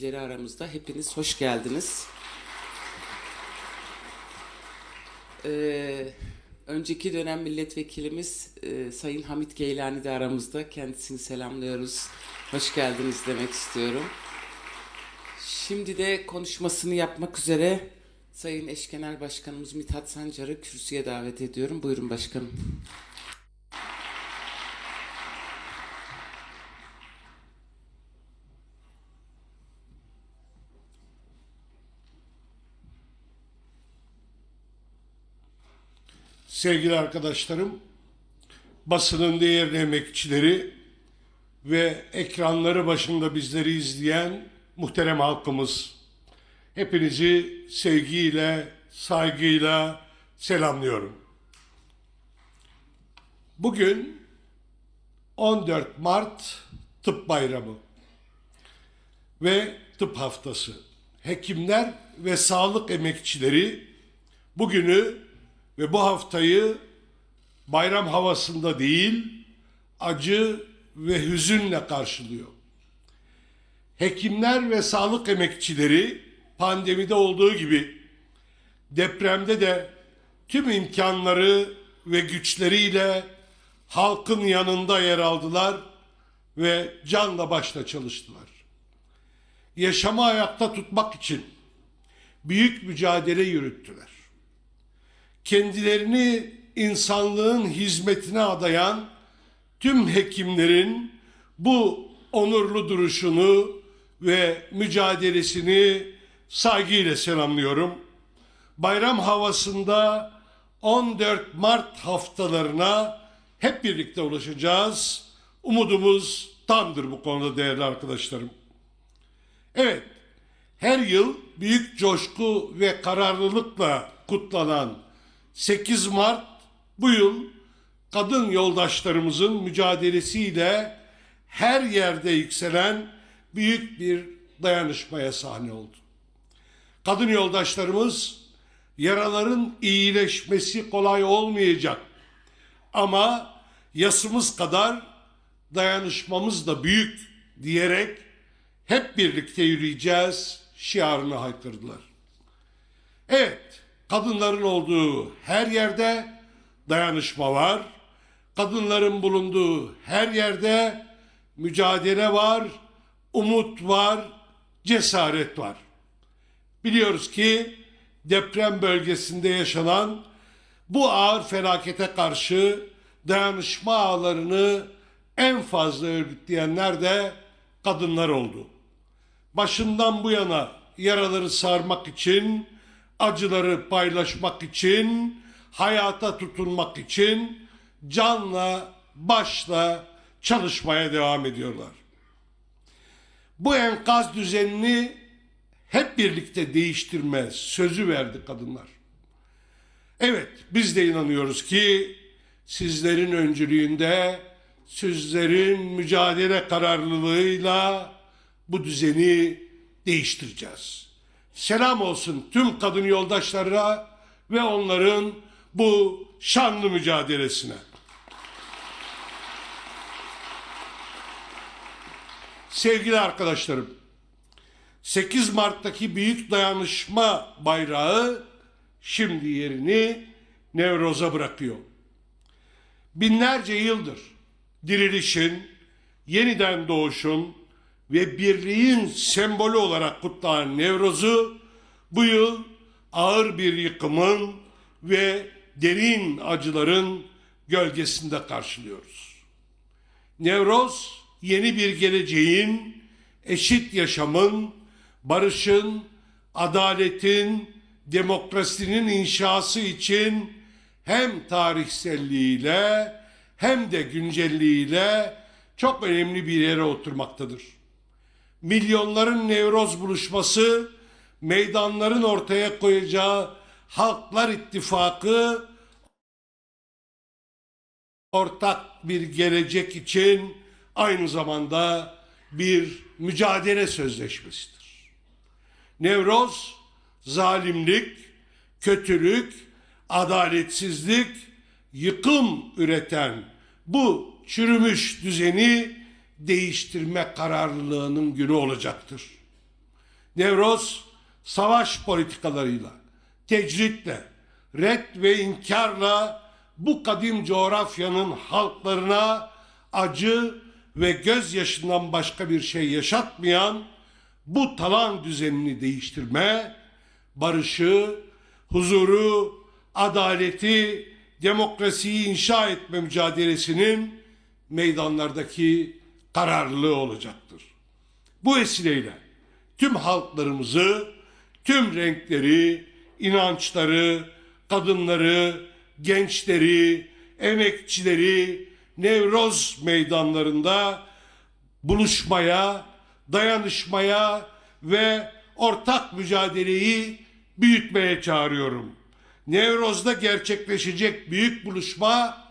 temsilcileri aramızda. Hepiniz hoş geldiniz. Ee, önceki dönem milletvekilimiz e, Sayın Hamit Geylani de aramızda. Kendisini selamlıyoruz. Hoş geldiniz demek istiyorum. Şimdi de konuşmasını yapmak üzere Sayın Eş Genel Başkanımız Mithat Sancar'ı kürsüye davet ediyorum. Buyurun başkanım. Sevgili arkadaşlarım, basının değerli emekçileri ve ekranları başında bizleri izleyen muhterem halkımız, hepinizi sevgiyle, saygıyla selamlıyorum. Bugün 14 Mart Tıp Bayramı ve Tıp Haftası. Hekimler ve sağlık emekçileri bugünü ve bu haftayı bayram havasında değil, acı ve hüzünle karşılıyor. Hekimler ve sağlık emekçileri pandemide olduğu gibi depremde de tüm imkanları ve güçleriyle halkın yanında yer aldılar ve canla başla çalıştılar. Yaşamı ayakta tutmak için büyük mücadele yürüttüler kendilerini insanlığın hizmetine adayan tüm hekimlerin bu onurlu duruşunu ve mücadelesini saygıyla selamlıyorum. Bayram havasında 14 Mart haftalarına hep birlikte ulaşacağız. Umudumuz tamdır bu konuda değerli arkadaşlarım. Evet, her yıl büyük coşku ve kararlılıkla kutlanan 8 Mart bu yıl kadın yoldaşlarımızın mücadelesiyle her yerde yükselen büyük bir dayanışmaya sahne oldu. Kadın yoldaşlarımız yaraların iyileşmesi kolay olmayacak ama yasımız kadar dayanışmamız da büyük diyerek hep birlikte yürüyeceğiz şiarını haykırdılar. Evet, kadınların olduğu her yerde dayanışma var. Kadınların bulunduğu her yerde mücadele var, umut var, cesaret var. Biliyoruz ki deprem bölgesinde yaşanan bu ağır felakete karşı dayanışma ağlarını en fazla örgütleyenler de kadınlar oldu. Başından bu yana yaraları sarmak için acıları paylaşmak için, hayata tutunmak için canla başla çalışmaya devam ediyorlar. Bu enkaz düzenini hep birlikte değiştirme sözü verdi kadınlar. Evet, biz de inanıyoruz ki sizlerin öncülüğünde, sizlerin mücadele kararlılığıyla bu düzeni değiştireceğiz. Selam olsun tüm kadın yoldaşlara ve onların bu şanlı mücadelesine. Sevgili arkadaşlarım, 8 Mart'taki büyük dayanışma bayrağı şimdi yerini Nevroz'a bırakıyor. Binlerce yıldır dirilişin, yeniden doğuşun ve birliğin sembolü olarak kutlanan Nevroz'u bu yıl ağır bir yıkımın ve derin acıların gölgesinde karşılıyoruz. Nevroz yeni bir geleceğin, eşit yaşamın, barışın, adaletin, demokrasinin inşası için hem tarihselliğiyle hem de güncelliğiyle çok önemli bir yere oturmaktadır. Milyonların Nevroz buluşması, meydanların ortaya koyacağı Halklar İttifakı ortak bir gelecek için aynı zamanda bir mücadele sözleşmesidir. Nevroz zalimlik, kötülük, adaletsizlik, yıkım üreten bu çürümüş düzeni değiştirme kararlılığının günü olacaktır. Nevroz savaş politikalarıyla, tecritle, red ve inkarla bu kadim coğrafyanın halklarına acı ve gözyaşından başka bir şey yaşatmayan bu talan düzenini değiştirme, barışı, huzuru, adaleti, demokrasiyi inşa etme mücadelesinin meydanlardaki kararlılığı olacaktır. Bu vesileyle tüm halklarımızı, tüm renkleri, inançları, kadınları, gençleri, emekçileri Nevroz meydanlarında buluşmaya, dayanışmaya ve ortak mücadeleyi büyütmeye çağırıyorum. Nevroz'da gerçekleşecek büyük buluşma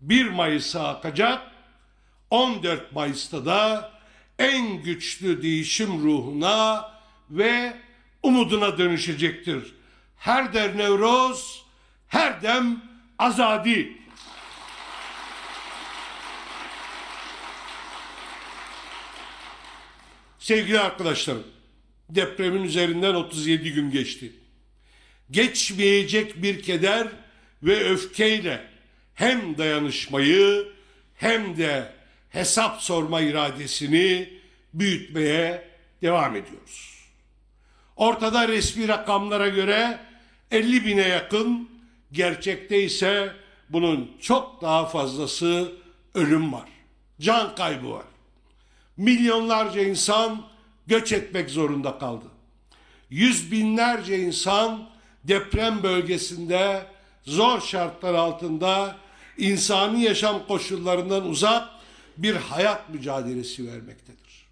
1 Mayıs'a akacak. 14 Mayıs'ta da en güçlü değişim ruhuna ve umuduna dönüşecektir. Her der Nevroz, her dem azadi. Sevgili arkadaşlarım, depremin üzerinden 37 gün geçti. Geçmeyecek bir keder ve öfkeyle hem dayanışmayı hem de hesap sorma iradesini büyütmeye devam ediyoruz. Ortada resmi rakamlara göre 50 bine yakın, gerçekte ise bunun çok daha fazlası ölüm var. Can kaybı var. Milyonlarca insan göç etmek zorunda kaldı. Yüz binlerce insan deprem bölgesinde zor şartlar altında insani yaşam koşullarından uzak bir hayat mücadelesi vermektedir.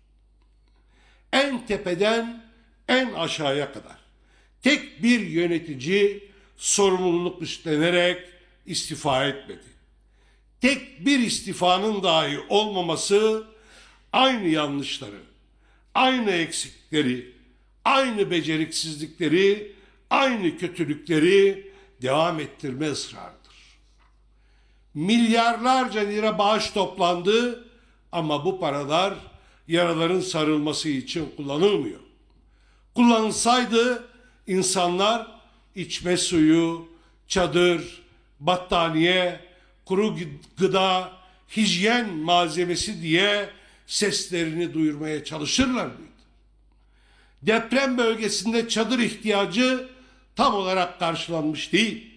En tepeden en aşağıya kadar tek bir yönetici sorumluluk üstlenerek istifa etmedi. Tek bir istifanın dahi olmaması aynı yanlışları, aynı eksikleri, aynı beceriksizlikleri, aynı kötülükleri devam ettirme ısrarıdır. Milyarlarca lira bağış toplandı ama bu paralar yaraların sarılması için kullanılmıyor. Kullanılsaydı insanlar içme suyu, çadır, battaniye, kuru gıda, hijyen malzemesi diye seslerini duyurmaya çalışırlar mıydı? Deprem bölgesinde çadır ihtiyacı tam olarak karşılanmış değil.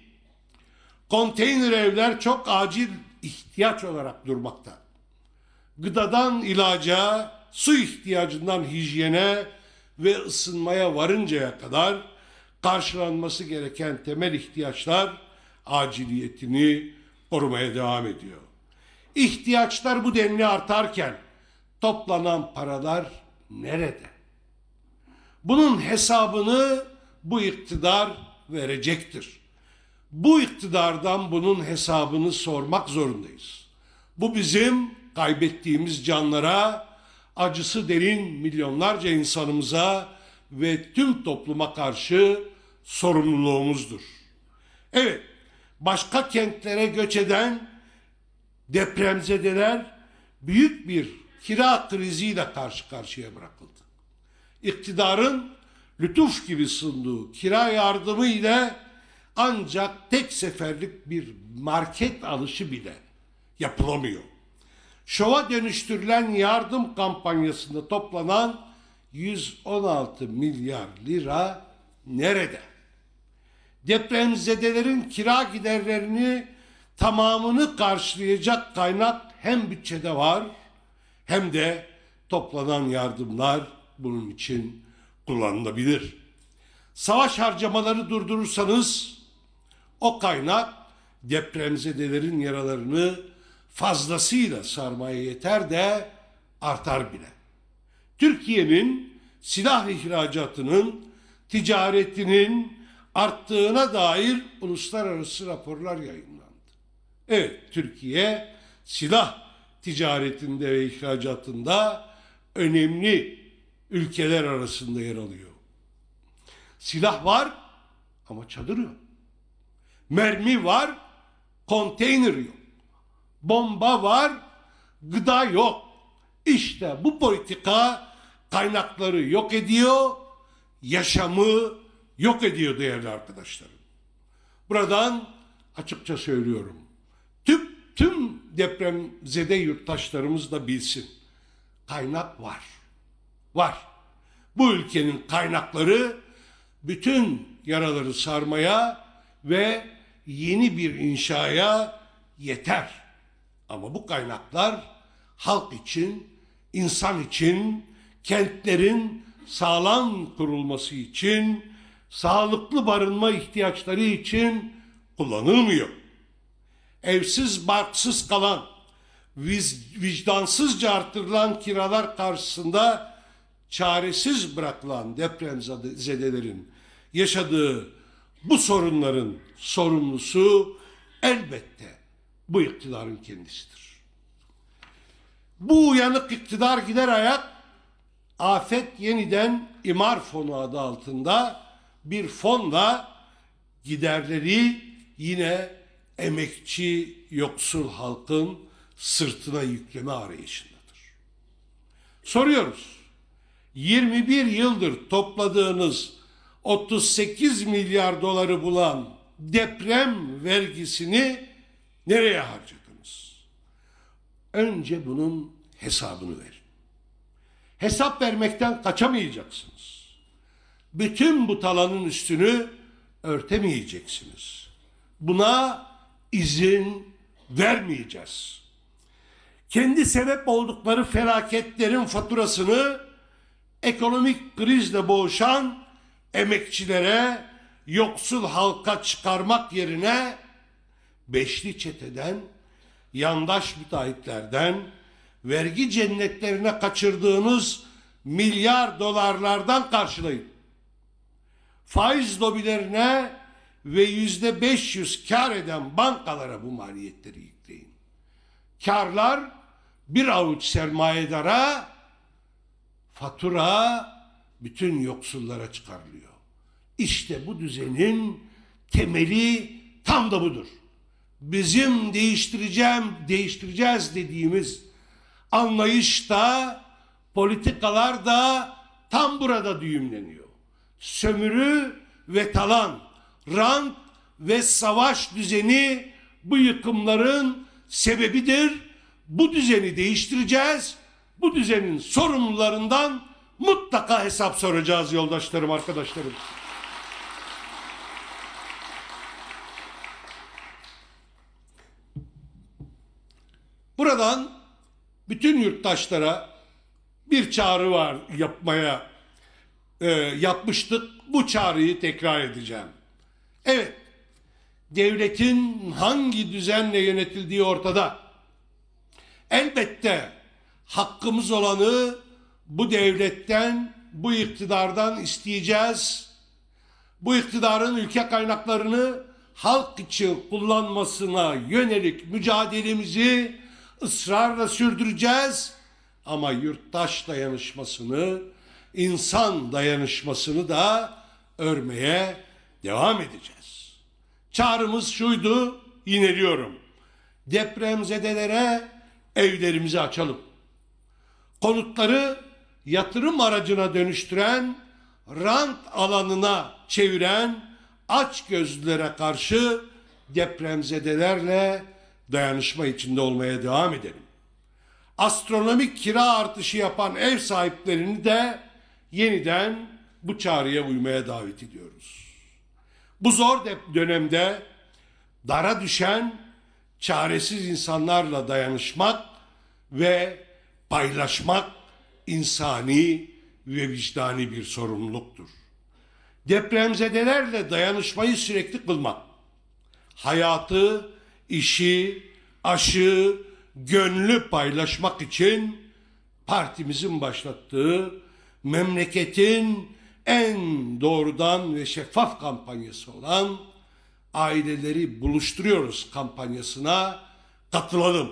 Konteyner evler çok acil ihtiyaç olarak durmakta. Gıdadan ilaca, su ihtiyacından hijyene ve ısınmaya varıncaya kadar karşılanması gereken temel ihtiyaçlar aciliyetini korumaya devam ediyor. İhtiyaçlar bu denli artarken toplanan paralar nerede? Bunun hesabını bu iktidar verecektir. Bu iktidardan bunun hesabını sormak zorundayız. Bu bizim kaybettiğimiz canlara, acısı derin milyonlarca insanımıza ve tüm topluma karşı sorumluluğumuzdur. Evet, başka kentlere göç eden depremzedeler büyük bir kira kriziyle karşı karşıya bırakıldı. İktidarın lütuf gibi sunduğu kira yardımı ile ancak tek seferlik bir market alışı bile yapılamıyor. Şova dönüştürülen yardım kampanyasında toplanan 116 milyar lira nerede? Depremzedelerin kira giderlerini tamamını karşılayacak kaynak hem bütçede var hem de toplanan yardımlar bunun için kullanılabilir. Savaş harcamaları durdurursanız o kaynak depremzedelerin yaralarını fazlasıyla sarmaya yeter de artar bile. Türkiye'nin silah ihracatının, ticaretinin arttığına dair uluslararası raporlar yayınlandı. Evet, Türkiye silah ticaretinde ve ihracatında önemli ülkeler arasında yer alıyor. Silah var ama çadır yok. Mermi var, konteyner yok. Bomba var, gıda yok. İşte bu politika kaynakları yok ediyor yaşamı yok ediyor değerli arkadaşlarım. Buradan açıkça söylüyorum. Tüm, tüm depremzede yurttaşlarımız da bilsin. Kaynak var. Var. Bu ülkenin kaynakları bütün yaraları sarmaya ve yeni bir inşaya yeter. Ama bu kaynaklar halk için, insan için, kentlerin sağlam kurulması için, sağlıklı barınma ihtiyaçları için kullanılmıyor. Evsiz barksız kalan, vicdansızca artırılan kiralar karşısında çaresiz bırakılan depremzedelerin yaşadığı bu sorunların sorumlusu elbette bu iktidarın kendisidir. Bu uyanık iktidar gider ayak afet yeniden imar fonu adı altında bir fonla giderleri yine emekçi yoksul halkın sırtına yükleme arayışındadır. Soruyoruz. 21 yıldır topladığınız 38 milyar doları bulan deprem vergisini nereye harcadınız? Önce bunun hesabını verin. Hesap vermekten kaçamayacaksınız. Bütün bu talanın üstünü örtemeyeceksiniz. Buna izin vermeyeceğiz. Kendi sebep oldukları felaketlerin faturasını ekonomik krizle boğuşan emekçilere, yoksul halka çıkarmak yerine beşli çeteden, yandaş müteahhitlerden, vergi cennetlerine kaçırdığınız milyar dolarlardan karşılayın. Faiz lobilerine ve yüzde 500 kar eden bankalara bu maliyetleri yükleyin. Karlar bir avuç sermayedara, fatura bütün yoksullara çıkarılıyor. İşte bu düzenin temeli tam da budur. Bizim değiştireceğim, değiştireceğiz dediğimiz anlayış da, politikalar da tam burada düğümleniyor. Sömürü ve talan, rant ve savaş düzeni bu yıkımların sebebidir. Bu düzeni değiştireceğiz. Bu düzenin sorumlularından mutlaka hesap soracağız yoldaşlarım, arkadaşlarım. Buradan bütün yurttaşlara bir çağrı var yapmaya e, yapmıştık. Bu çağrıyı tekrar edeceğim. Evet, devletin hangi düzenle yönetildiği ortada. Elbette hakkımız olanı bu devletten, bu iktidardan isteyeceğiz. Bu iktidarın ülke kaynaklarını halk için kullanmasına yönelik mücadelemizi ısrarla sürdüreceğiz. Ama yurttaş dayanışmasını, insan dayanışmasını da örmeye devam edeceğiz. Çağrımız şuydu, yineliyorum. Depremzedelere evlerimizi açalım. Konutları yatırım aracına dönüştüren, rant alanına çeviren aç gözlülere karşı depremzedelerle dayanışma içinde olmaya devam edelim. Astronomik kira artışı yapan ev sahiplerini de yeniden bu çağrıya uymaya davet ediyoruz. Bu zor de- dönemde dara düşen çaresiz insanlarla dayanışmak ve paylaşmak insani ve vicdani bir sorumluluktur. Depremzedelerle dayanışmayı sürekli kılmak, hayatı, işi, aşı, gönlü paylaşmak için partimizin başlattığı memleketin en doğrudan ve şeffaf kampanyası olan aileleri buluşturuyoruz kampanyasına katılalım.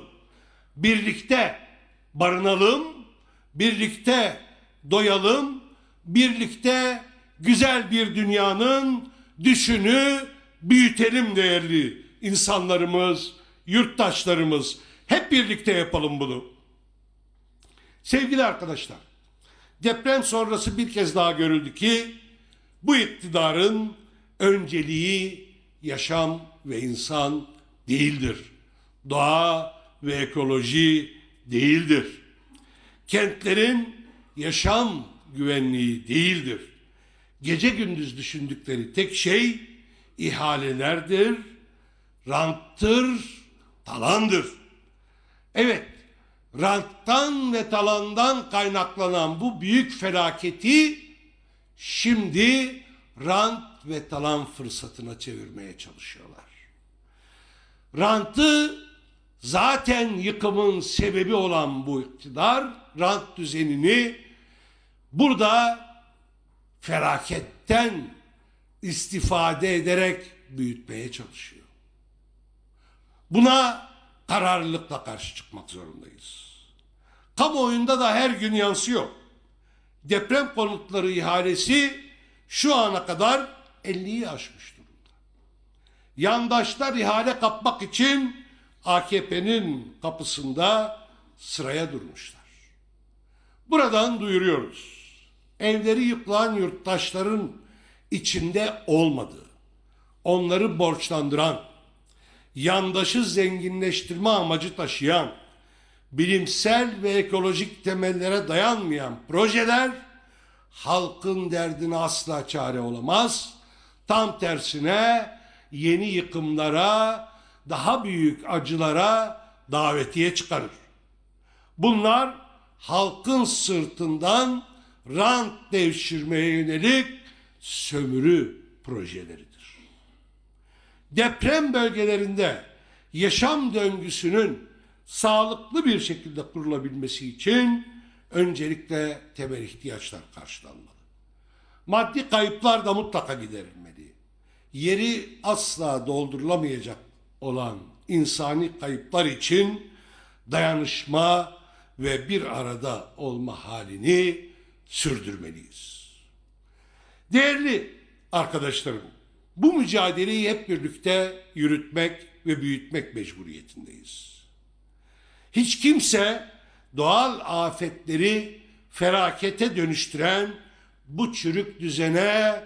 Birlikte barınalım, birlikte doyalım, birlikte güzel bir dünyanın düşünü büyütelim değerli insanlarımız, yurttaşlarımız. Hep birlikte yapalım bunu. Sevgili arkadaşlar, deprem sonrası bir kez daha görüldü ki bu iktidarın önceliği yaşam ve insan değildir. Doğa ve ekoloji değildir. Kentlerin yaşam güvenliği değildir. Gece gündüz düşündükleri tek şey ihalelerdir, ranttır, talandır. Evet, ranttan ve talandan kaynaklanan bu büyük felaketi şimdi rant ve talan fırsatına çevirmeye çalışıyorlar. Rantı zaten yıkımın sebebi olan bu iktidar rant düzenini burada felaketten istifade ederek büyütmeye çalışıyor. Buna kararlılıkla karşı çıkmak zorundayız. Kamuoyunda da her gün yansıyor. Deprem konutları ihalesi şu ana kadar 50'yi aşmış durumda. Yandaşlar ihale kapmak için AKP'nin kapısında sıraya durmuşlar. Buradan duyuruyoruz. Evleri yıkılan yurttaşların içinde olmadığı, onları borçlandıran, yandaşı zenginleştirme amacı taşıyan, bilimsel ve ekolojik temellere dayanmayan projeler halkın derdine asla çare olamaz. Tam tersine yeni yıkımlara, daha büyük acılara davetiye çıkarır. Bunlar halkın sırtından rant devşirmeye yönelik sömürü projeleridir. Deprem bölgelerinde yaşam döngüsünün sağlıklı bir şekilde kurulabilmesi için öncelikle temel ihtiyaçlar karşılanmalı. Maddi kayıplar da mutlaka giderilmeli. Yeri asla doldurulamayacak olan insani kayıplar için dayanışma ve bir arada olma halini sürdürmeliyiz. Değerli arkadaşlarım, bu mücadeleyi hep birlikte yürütmek ve büyütmek mecburiyetindeyiz. Hiç kimse doğal afetleri felakete dönüştüren bu çürük düzene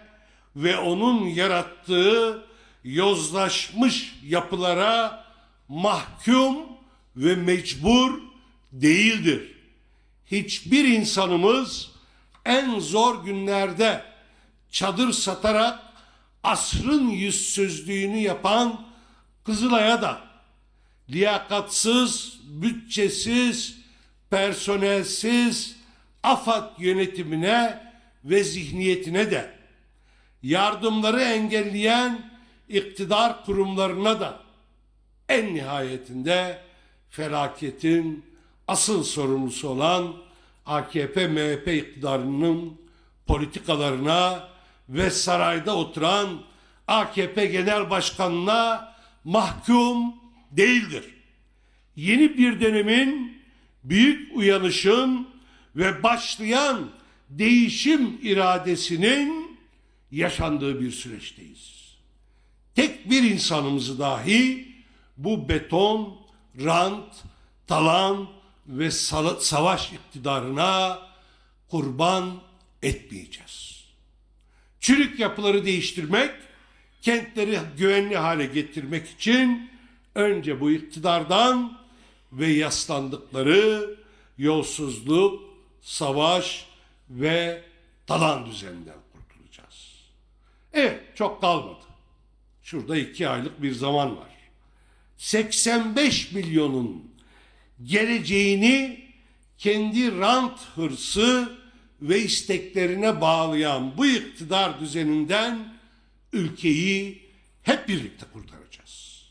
ve onun yarattığı yozlaşmış yapılara mahkum ve mecbur değildir. Hiçbir insanımız en zor günlerde çadır satarak asrın yüzsüzlüğünü yapan Kızılay'a da liyakatsız, bütçesiz, personelsiz AFAD yönetimine ve zihniyetine de yardımları engelleyen iktidar kurumlarına da en nihayetinde felaketin asıl sorumlusu olan AKP MHP iktidarının politikalarına ve sarayda oturan AKP Genel Başkanı'na mahkum değildir. Yeni bir dönemin büyük uyanışın ve başlayan değişim iradesinin yaşandığı bir süreçteyiz. Tek bir insanımızı dahi bu beton, rant, talan ve savaş iktidarına kurban etmeyeceğiz. Çürük yapıları değiştirmek, kentleri güvenli hale getirmek için önce bu iktidardan ve yaslandıkları yolsuzluk, savaş ve talan düzeninden kurtulacağız. Evet, çok kalmadı. Şurada iki aylık bir zaman var. 85 milyonun geleceğini kendi rant hırsı ve isteklerine bağlayan bu iktidar düzeninden ülkeyi hep birlikte kurtaracağız.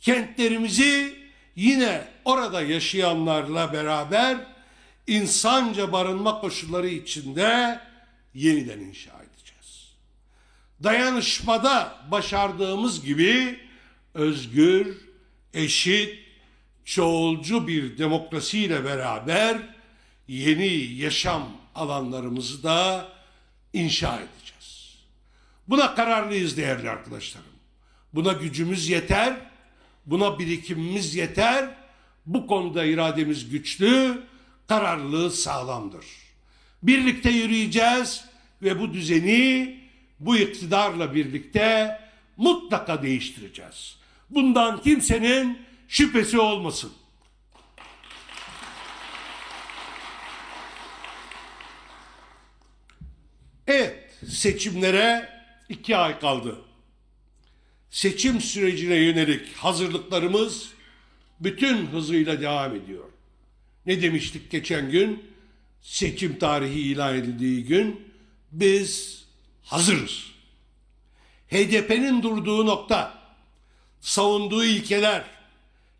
Kentlerimizi yine orada yaşayanlarla beraber insanca barınma koşulları içinde yeniden inşa edeceğiz. Dayanışmada başardığımız gibi özgür, eşit, çoğulcu bir demokrasiyle beraber yeni yaşam alanlarımızı da inşa edeceğiz. Buna kararlıyız değerli arkadaşlarım. Buna gücümüz yeter, buna birikimimiz yeter. Bu konuda irademiz güçlü, kararlılığı sağlamdır. Birlikte yürüyeceğiz ve bu düzeni bu iktidarla birlikte mutlaka değiştireceğiz. Bundan kimsenin şüphesi olmasın. Evet, seçimlere iki ay kaldı. Seçim sürecine yönelik hazırlıklarımız bütün hızıyla devam ediyor. Ne demiştik geçen gün? Seçim tarihi ilan edildiği gün biz hazırız. HDP'nin durduğu nokta, savunduğu ilkeler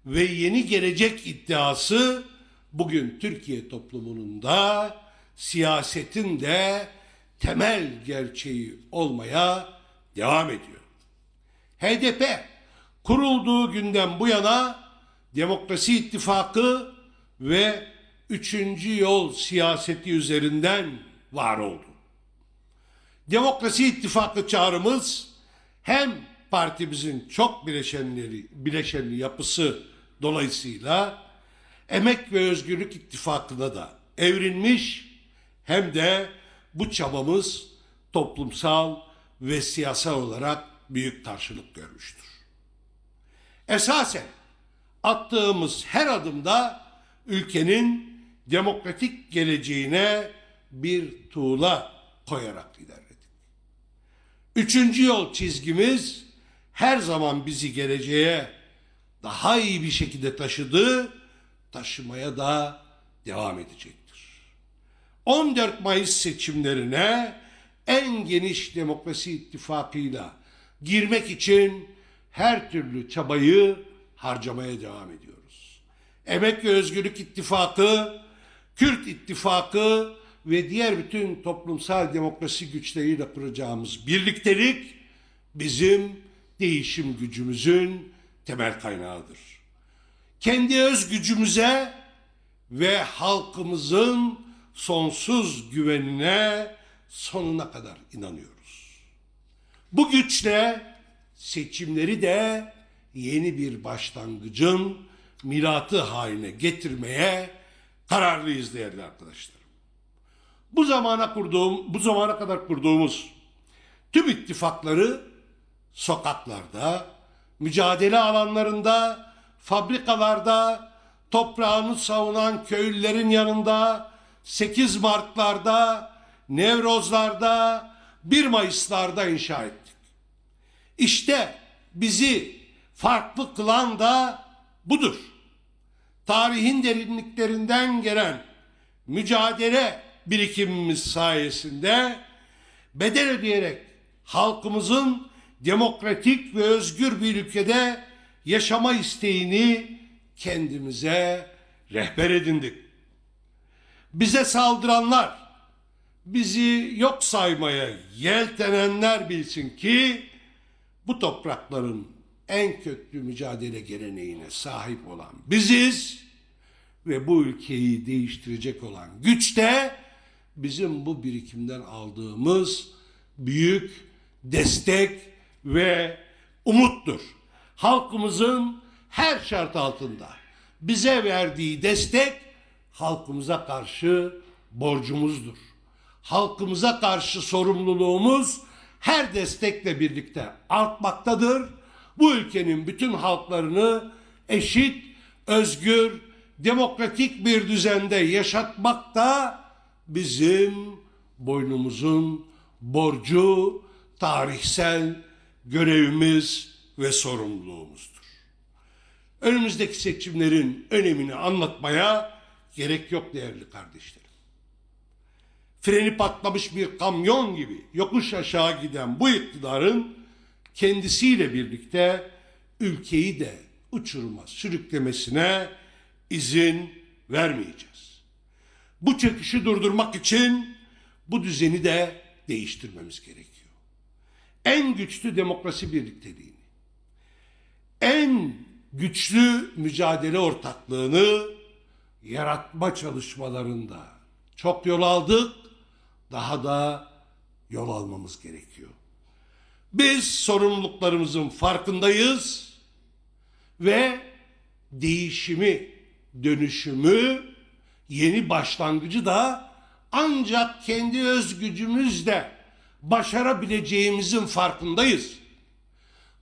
ve yeni gelecek iddiası bugün Türkiye toplumunun da siyasetin de temel gerçeği olmaya devam ediyor. HDP kurulduğu günden bu yana Demokrasi İttifakı ve üçüncü yol siyaseti üzerinden var oldu. Demokrasi İttifakı çağrımız hem partimizin çok bileşenleri, bileşenli yapısı dolayısıyla Emek ve Özgürlük İttifakı'na da evrilmiş hem de bu çabamız toplumsal ve siyasal olarak büyük karşılık görmüştür. Esasen attığımız her adımda ülkenin demokratik geleceğine bir tuğla koyarak ilerledik. Üçüncü yol çizgimiz her zaman bizi geleceğe daha iyi bir şekilde taşıdı, taşımaya da devam edecektir. 14 Mayıs seçimlerine en geniş demokrasi ittifakıyla girmek için her türlü çabayı harcamaya devam ediyoruz. Emek ve Özgürlük İttifakı, Kürt İttifakı ve diğer bütün toplumsal demokrasi güçleriyle kuracağımız birliktelik bizim değişim gücümüzün temel kaynağıdır. Kendi öz gücümüze ve halkımızın sonsuz güvenine sonuna kadar inanıyoruz. Bu güçle seçimleri de yeni bir başlangıcın milatı haline getirmeye kararlıyız değerli arkadaşlarım. Bu zamana kurduğum, bu zamana kadar kurduğumuz tüm ittifakları sokaklarda, mücadele alanlarında, fabrikalarda, toprağını savunan köylülerin yanında, 8 Mart'larda, Nevrozlarda, 1 Mayıs'larda inşa ettik. İşte bizi farklı kılan da budur. Tarihin derinliklerinden gelen mücadele birikimimiz sayesinde bedel ödeyerek halkımızın demokratik ve özgür bir ülkede yaşama isteğini kendimize rehber edindik. Bize saldıranlar, bizi yok saymaya yeltenenler bilsin ki bu toprakların en köklü mücadele geleneğine sahip olan biziz ve bu ülkeyi değiştirecek olan güç de bizim bu birikimden aldığımız büyük destek ve umuttur. Halkımızın her şart altında bize verdiği destek halkımıza karşı borcumuzdur. Halkımıza karşı sorumluluğumuz her destekle birlikte artmaktadır. Bu ülkenin bütün halklarını eşit, özgür, demokratik bir düzende yaşatmak da bizim boynumuzun borcu, tarihsel görevimiz ve sorumluluğumuzdur. Önümüzdeki seçimlerin önemini anlatmaya gerek yok değerli kardeşlerim. Freni patlamış bir kamyon gibi yokuş aşağı giden bu iktidarın kendisiyle birlikte ülkeyi de uçuruma sürüklemesine izin vermeyeceğiz. Bu çöküşü durdurmak için bu düzeni de değiştirmemiz gerekiyor. En güçlü demokrasi birlikteliğini, en güçlü mücadele ortaklığını yaratma çalışmalarında çok yol aldık, daha da yol almamız gerekiyor. Biz sorumluluklarımızın farkındayız ve değişimi, dönüşümü, yeni başlangıcı da ancak kendi öz gücümüzle başarabileceğimizin farkındayız.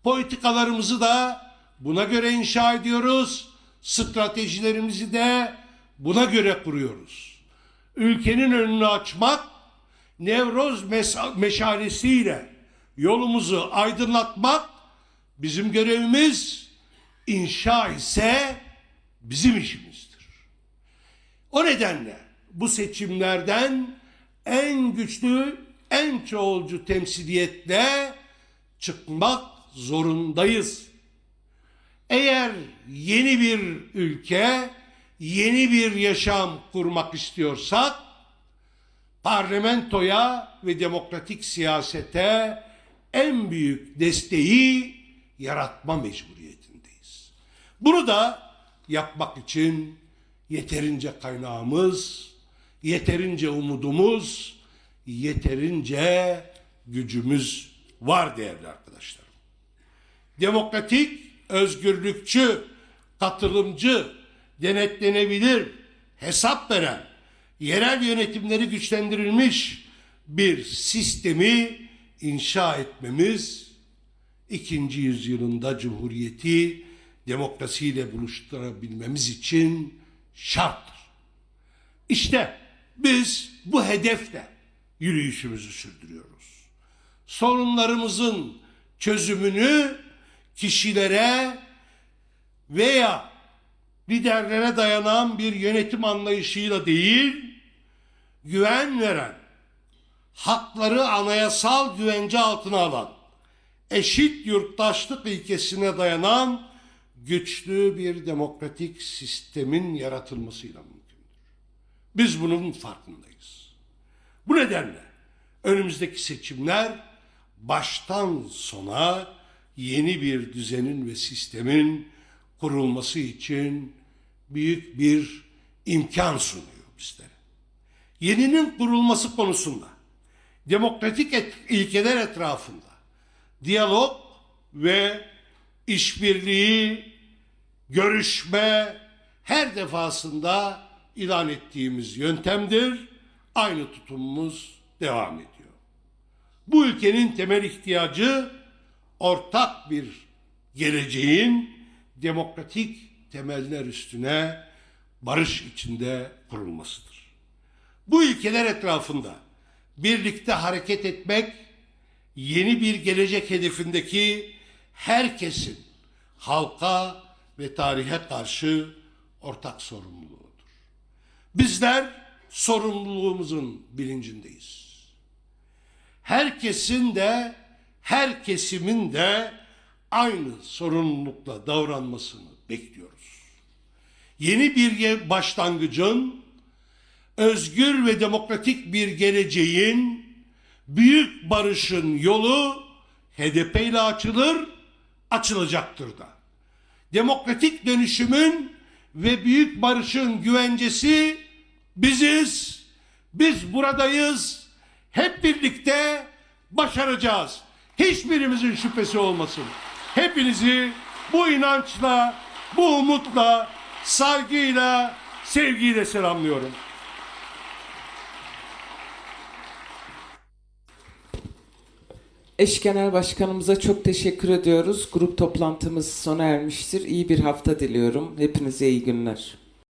Politikalarımızı da buna göre inşa ediyoruz. Stratejilerimizi de buna göre kuruyoruz. Ülkenin önünü açmak, Nevroz meşalesiyle yolumuzu aydınlatmak bizim görevimiz, inşa ise bizim işimizdir. O nedenle bu seçimlerden en güçlü, en çoğulcu temsiliyetle çıkmak zorundayız. Eğer yeni bir ülke, yeni bir yaşam kurmak istiyorsak, parlamentoya ve demokratik siyasete en büyük desteği yaratma mecburiyetindeyiz. Bunu da yapmak için yeterince kaynağımız, yeterince umudumuz, yeterince gücümüz var değerli arkadaşlarım. Demokratik, özgürlükçü, katılımcı, denetlenebilir, hesap veren, yerel yönetimleri güçlendirilmiş bir sistemi inşa etmemiz ikinci yüzyılında cumhuriyeti demokrasiyle buluşturabilmemiz için şarttır. İşte biz bu hedefle yürüyüşümüzü sürdürüyoruz. Sorunlarımızın çözümünü kişilere veya liderlere dayanan bir yönetim anlayışıyla değil, güven veren, hakları anayasal güvence altına alan, eşit yurttaşlık ilkesine dayanan güçlü bir demokratik sistemin yaratılmasıyla mümkündür. Biz bunun farkındayız. Bu nedenle önümüzdeki seçimler baştan sona yeni bir düzenin ve sistemin kurulması için büyük bir imkan sunuyor bizlere. Yeninin kurulması konusunda demokratik et- ilkeler etrafında diyalog ve işbirliği, görüşme her defasında ilan ettiğimiz yöntemdir. Aynı tutumumuz devam ediyor. Bu ülkenin temel ihtiyacı ortak bir geleceğin demokratik temeller üstüne barış içinde kurulmasıdır. Bu ilkeler etrafında birlikte hareket etmek yeni bir gelecek hedefindeki herkesin halka ve tarihe karşı ortak sorumluluğudur. Bizler sorumluluğumuzun bilincindeyiz. Herkesin de her kesimin de aynı sorumlulukla davranmasını bekliyoruz. Yeni bir başlangıcın özgür ve demokratik bir geleceğin büyük barışın yolu HDP ile açılır, açılacaktır da. Demokratik dönüşümün ve büyük barışın güvencesi biziz. Biz buradayız. Hep birlikte başaracağız. Hiçbirimizin şüphesi olmasın. Hepinizi bu inançla, bu umutla, saygıyla, sevgiyle selamlıyorum. Eş Genel Başkanımıza çok teşekkür ediyoruz. Grup toplantımız sona ermiştir. İyi bir hafta diliyorum. Hepinize iyi günler.